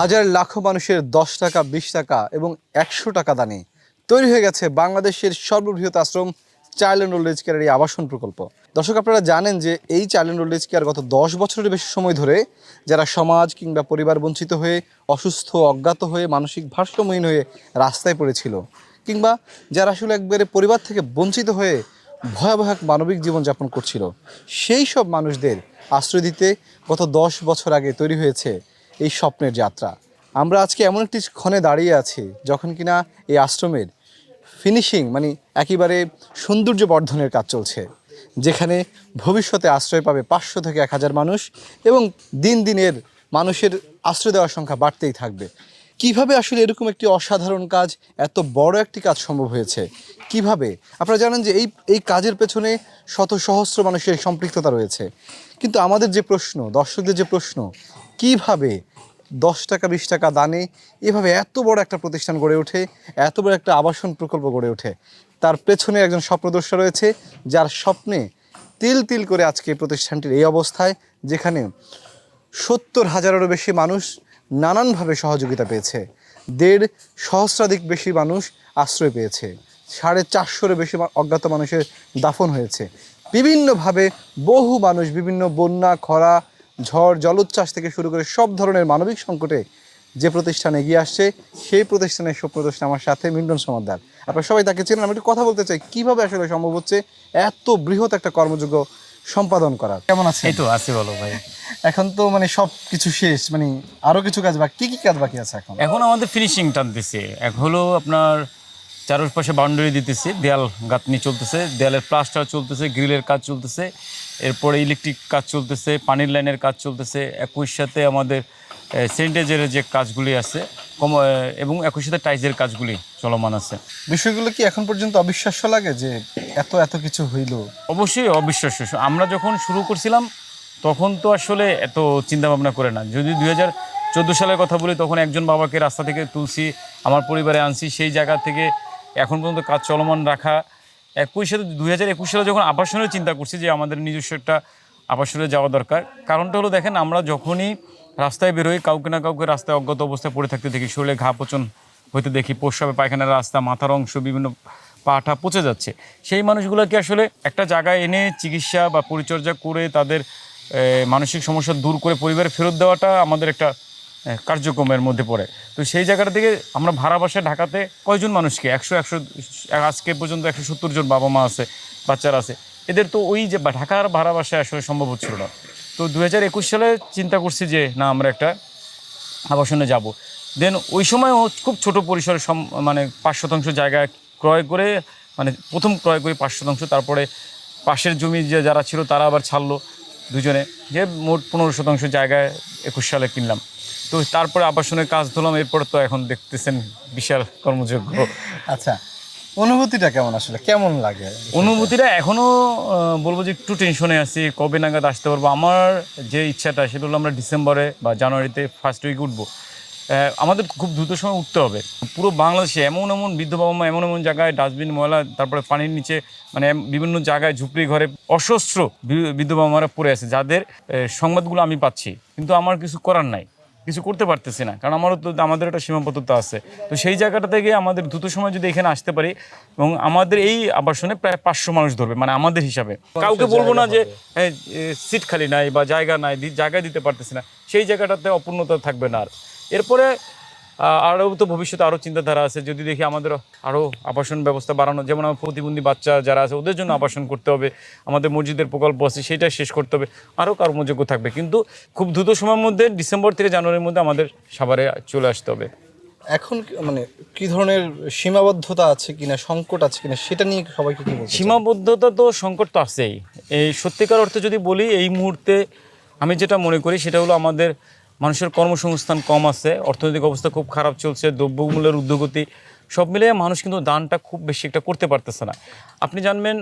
হাজার লাখো মানুষের দশ টাকা, বিশ টাকা এবং একশো টাকা দানে তৈরি হয়ে গেছে বাংলাদেশের সর্ববৃহৎ আশ্রম চাইল্ড অ্যান্ড ওল্ড এজ কেয়ারের এই আবাসন প্রকল্প। দর্শক, আপনারা জানেন যে এই child and old age care গত দশ বছরের বেশি সময় ধরে যারা সমাজ কিংবা পরিবার বঞ্চিত হয়ে, অসুস্থ, অজ্ঞাত হয়ে, মানসিক ভারসাম্যহীন হয়ে রাস্তায় পড়েছিল কিংবা যারা আসলে একবারে পরিবার থেকে বঞ্চিত হয়ে ভয়াবহ এক মানবিক জীবনযাপন করছিল, সেই সব মানুষদের আশ্রয় দিতে গত দশ বছর আগে তৈরি হয়েছে এই স্বপ্নের যাত্রা। আমরা আজকে এমন একটি ক্ষণে দাঁড়িয়ে আছি যখন কিনা এই আশ্রমের ফিনিশিং মানে একেবারে সৌন্দর্য বর্ধনের কাজ চলছে, যেখানে ভবিষ্যতে আশ্রয় পাবে পাঁচশো থেকে এক হাজার মানুষ এবং দিন দিনের মানুষের আশ্রয় দেওয়ার সংখ্যা বাড়তেই থাকবে। কীভাবে আসলে এরকম একটি অসাধারণ কাজ, এত বড় একটি কাজ সম্ভব হয়েছে? কীভাবে? আপনারা জানেন যে এই এই কাজের পেছনে শত সহস্র মানুষের সম্পৃক্ততা রয়েছে। কিন্তু আমাদের যে প্রশ্ন, দর্শকদের যে প্রশ্ন কীভাবে দশ টাকা, বিশ টাকা দানে এভাবে এত বড় একটা প্রতিষ্ঠান গড়ে ওঠে, এত বড় একটা আবাসন প্রকল্প গড়ে ওঠে? তার পেছনে একজন স্বপ্নদর্শা রয়েছে, যার স্বপ্নে তিল তিল করে আজকে প্রতিষ্ঠানটির এই অবস্থায়, যেখানে সত্তর হাজারেরও বেশি মানুষ নানানভাবে সহযোগিতা পেয়েছে। দেড় সহস্রাধিক বেশি মানুষ আশ্রয় পেয়েছে। সাড়ে চারশোরও বেশি অজ্ঞাত মানুষের দাফন হয়েছে। বিভিন্নভাবে বহু মানুষ, বিভিন্ন বন্যা, খরা ঝড় জলোচ্ছ্বাস থেকে শুরু করে সব ধরনের মানবিক সংকটে যে প্রতিষ্ঠান এগিয়ে আসছে সেই প্রতিষ্ঠানের স্বপ্নদর্শন আমার সাথে মিন্টন সমাদার। আপনারা সবাই তাকে চেনেন আমি একটু কথা বলতে চাই কীভাবে আসলে সম্ভব হচ্ছে এত বৃহৎ একটা কর্মযোগ্য সম্পাদন করার? কেমন আছে এই তো আছি বলো ভাই। এখন তো মানে সব কিছু শেষ মানে আরও কিছু কাজ বাকি কি কি কাজ বাকি আছে এখন? এখন আমাদের ফিনিশিং টানতেছে এক হলো আপনার চারপাশে বাউন্ডারি দিতেছে দেয়াল গাঁথনি চলতেছে দেয়ালের প্লাস্টার চলতেছে গ্রিলের কাজ চলতেছে এরপরে ইলেকট্রিক কাজ চলতেছে পানির লাইনের কাজ চলতেছে একই সাথে আমাদের সেন্টেজের যে কাজগুলি আছে কম এবং একই সাথে টাইজের কাজগুলি চলমান আছে। বিষয়গুলো কি এখন পর্যন্ত অবিশ্বাস্য লাগে যে এত এত কিছু হইল? অবশ্যই অবিশ্বাস্য। আমরা যখন শুরু করছিলাম তখন তো আসলে এত চিন্তা ভাবনা করে না। যদি দুই হাজার চোদ্দ সালের কথা বলি তখন একজন বাবাকে রাস্তা থেকে তুলছি আমার পরিবারে আনছি সেই জায়গা থেকে এখন পর্যন্ত কাজ চলমান রাখা একই সাথে দুই হাজার একুশ সালে যখন আবাসনের চিন্তা করছি যে আমাদের নিজস্ব একটা আবাসনে যাওয়া দরকার। কারণটা হলো দেখেন, আমরা যখনই রাস্তায় বেরোই কাউকে না কাউকে রাস্তায় অজ্ঞাত অবস্থায় পড়ে থাকতে দেখি। শরীরে ঘা পচন হইতে দেখি প্রস্রাবে পায়খানার রাস্তা, মাথার অংশ, বিভিন্ন পাটা পচে যাচ্ছে। সেই মানুষগুলোকে আসলে একটা জায়গায় এনে চিকিৎসা বা পরিচর্যা করে তাদের মানসিক সমস্যা দূর করে পরিবারে ফেরত দেওয়াটা আমাদের একটা কার্যক্রমের মধ্যে পড়ে। তো সেই জায়গাটা থেকে আমরা ভাড়া বাসায় ঢাকাতে কয়জন মানুষকে? একশো একশো, আজকে পর্যন্ত একশো সত্তর জন বাবা মা আছে, বাচ্চারা আছে। এদের তো ওই যে ঢাকার ভাড়া বাসায় আসলে সম্ভব হচ্ছিল না। তো দু হাজার একুশ সালে চিন্তা করছি যে, না, আমরা একটা আবাসনে যাব। দেন ওই সময় ও খুব ছোট পরিসরে মানে পাঁচ শতাংশ জায়গা ক্রয় করে মানে প্রথম ক্রয় করি পাঁচ শতাংশ। তারপরে পাশের জমি যে যারা ছিল তারা আবার ছাড়লো। দুজনে যে মোট পনেরো শতাংশ জায়গায় একুশ সালে কিনলাম। তো তারপরে আবাসনের কাজ ধরলাম এরপর তো এখন দেখতেছেন বিশাল কর্মযোগ্য। আচ্ছা অনুভূতিটা কেমন আসলে? কেমন লাগে? অনুভূতিটা এখনও বলব যে একটু টেনশনে আছি কবে নাগাদ আসতে পারব? আমার যে ইচ্ছাটা সেটা হলো আমরা ডিসেম্বরে বা জানুয়ারিতে ফার্স্ট উইক উঠবো। আমাদের খুব দ্রুত সময় উঠতে হবে। পুরো বাংলাদেশে এমন এমন বৃদ্ধ বাবা মা এমন এমন জায়গায় ডাস্টবিন ময়লা তারপরে পানির নিচে মানে বিভিন্ন জায়গায় ঝুপড়ি ঘরে অসহস্র বি- বৃদ্ধ বাবা মারা পড়ে আছে যাদের সংবাদগুলো আমি পাচ্ছি। কিন্তু আমার কিছু করার নাই কিছু করতে পারতেছি না কারণ আমারও তো আমাদের একটা সীমাবদ্ধতা আছে। তো সেই জায়গাটা থেকে আমাদের দ্রুত সময় যদি এখানে আসতে পারি এবং আমাদের এই আবাসনে প্রায় পাঁচশো মানুষ ধরবে মানে আমাদের হিসাবে। কাউকে বলব না যে সিট খালি নাই বা জায়গা নাই জায়গা দিতে পারতেছি না। সেই জায়গাটাতে অপূর্ণতা থাকবে না আর। এরপরে আরও তো ভবিষ্যতে আরও চিন্তাধারা আছে। যদি দেখি আমাদের আরও আবাসন ব্যবস্থা বাড়ানো যেমন আমার প্রতিবন্ধী বাচ্চা যারা আছে ওদের জন্য আবাসন করতে হবে। আমাদের মসজিদের প্রকল্প আছে সেটা শেষ করতে হবে। আরও কর্মযোগ্য থাকবে। কিন্তু খুব দ্রুত সময়ের মধ্যে ডিসেম্বর থেকে জানুয়ারির মধ্যে আমাদের সাভারে চলে আসতে হবে। এখন মানে কি ধরনের সীমাবদ্ধতা আছে কিনা সংকট আছে কিনা সেটা নিয়ে সবাইকে কি সীমাবদ্ধতা তো সংকট তো আছেই। এই সত্যিকার অর্থে যদি বলি এই মুহূর্তে আমি যেটা মনে করি সেটা হলো আমাদের মানুষের কর্মসংস্থান কম আছে, অর্থনৈতিক অবস্থা খুব খারাপ চলছে, দ্রব্যমূল্যের উদ্যোগতি, সব মিলিয়ে মানুষ কিন্তু দানটা খুব বেশি একটা করতে পারতেছে না। আপনি জানবেন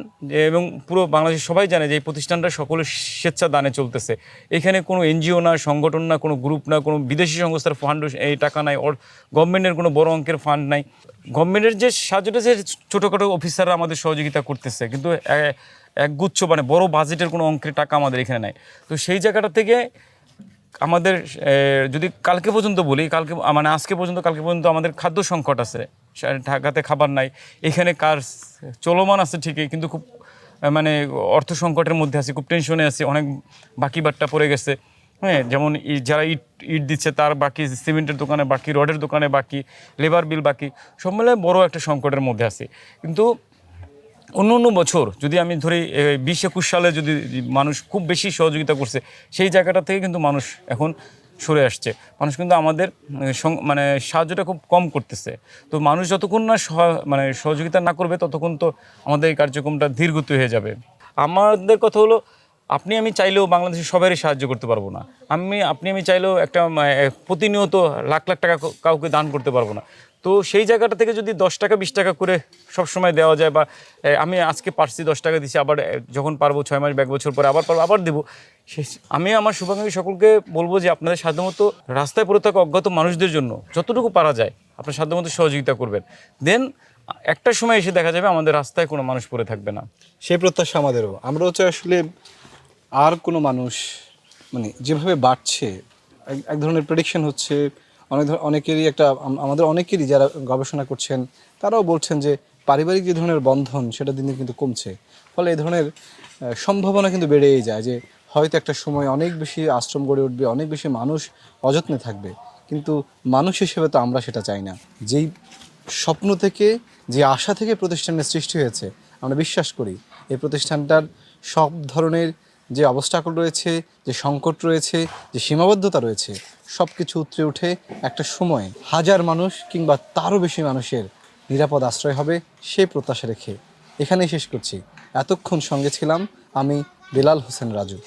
এবং পুরো বাংলাদেশের সবাই জানে যে এই প্রতিষ্ঠানটা সকলে স্বেচ্ছা দানে চলতেছে। এখানে কোনো এনজিও না, সংগঠন না, কোনো গ্রুপ না, কোনো বিদেশি সংস্থার ফান্ড এই টাকা নাই ওর গভর্নমেন্টের কোনো বড় অঙ্কের ফান্ড নাই। গভর্নমেন্টের যে সাহায্যটা যে ছোটোখাটো অফিসাররা আমাদের সহযোগিতা করতেছে, কিন্তু একগুচ্ছ মানে বড় বাজেটের কোনো অঙ্কের টাকা আমাদের এখানে নাই। তো সেই জায়গাটা থেকে আমাদের যদি কালকে পর্যন্ত বলি, কালকে মানে আজকে পর্যন্ত, কালকে পর্যন্ত আমাদের খাদ্য সংকট আছে। ঢাকাতে খাবার নাই। এখানে কার চলমান আছে ঠিকই, কিন্তু খুব মানে অর্থ সংকটের মধ্যে আছে, খুব টেনশনে আছে, অনেক বাকি বাট্টা পড়ে গেছে। হ্যাঁ যেমন যারা ইট ইট দিচ্ছে তার বাকি, সিমেন্টের দোকানে বাকি, রডের দোকানে বাকি লেবার বিল বাকি, সব মিলে বড় একটা সংকটের মধ্যে আছে। কিন্তু অন্য অন্য বছর, যদি আমি ধরি বিশ একুশ সালে যদি মানুষ খুব বেশি সহযোগিতা করছে, সেই জায়গাটা থেকে কিন্তু মানুষ এখন সরে আসছে। মানুষ কিন্তু আমাদের মানে সাহায্যটা খুব কম করতেছে। তো মানুষ যতক্ষণ না মানে সহযোগিতা না করবে, ততক্ষণ তো আমাদের এই কার্যক্রমটা ধীরগতি হয়ে যাবে। আমাদের কথা হলো আপনি আমি চাইলেও বাংলাদেশের সবারই সাহায্য করতে পারব না। আমি, আপনি আমি চাইলেও একটা প্রতিনিয়ত লাখ লাখ টাকা কাউকে দান করতে পারব না। তো সেই জায়গাটা থেকে যদি দশ টাকা, বিশ টাকা করে সব সময় দেওয়া যায় বা আমি আজকে পারছি, দশ টাকা দিচ্ছি আবার যখন পারব ছয় মাস, এক বছর পরে আবার পারব, আবার দেবো। সে- আমি আমার শুভাকাঙ্ক্ষী সকলকে বলব যে আপনাদের সাধ্যমতো রাস্তায় পড়ে থাকা অজ্ঞাত মানুষদের জন্য যতটুকু পারা যায়, আপনার সাধ্যমতো সহযোগিতা করবেন। দেন, একটা সময় এসে দেখা যাবে আমাদের রাস্তায় কোনো মানুষ পড়ে থাকবে না। সেই প্রত্যাশা আমাদেরও। আমরা হচ্ছে আসলে আর কোনো মানুষ মানে যেভাবে বাড়ছে, এক- ধরনের প্রেডিকশন হচ্ছে, অনেক অনেকেরই একটা আমাদের অনেকেরই যারা গবেষণা করছেন, তারাও বলছেন যে পারিবারিক যে ধরনের বন্ধন, সেটা দিন দিন কিন্তু কমছে। ফলে এই ধরনের সম্ভাবনা কিন্তু বেড়েই যায় যে হয়তো একটা সময় অনেক বেশি আশ্রম গড়ে উঠবে, অনেক বেশি মানুষ অযত্নে থাকবে। কিন্তু মানুষ হিসেবে তো আমরা সেটা চাই না। যেই স্বপ্ন থেকে, যে আশা থেকে প্রতিষ্ঠানের সৃষ্টি হয়েছে, আমরা বিশ্বাস করি। এই প্রতিষ্ঠানটার সব ধরনের যে অবস্টাকল রয়েছে, যে সংকট রয়েছে, যে সীমাবদ্ধতা রয়েছে সব কিছু উতরে উঠে একটা সময় হাজার মানুষ কিংবা তারও বেশি মানুষের নিরাপদ আশ্রয় হবে সেই প্রত্যাশা রেখে। এখানেই শেষ করছি। এতক্ষণ সঙ্গে ছিলাম আমি বেলাল হোসেন রাজু।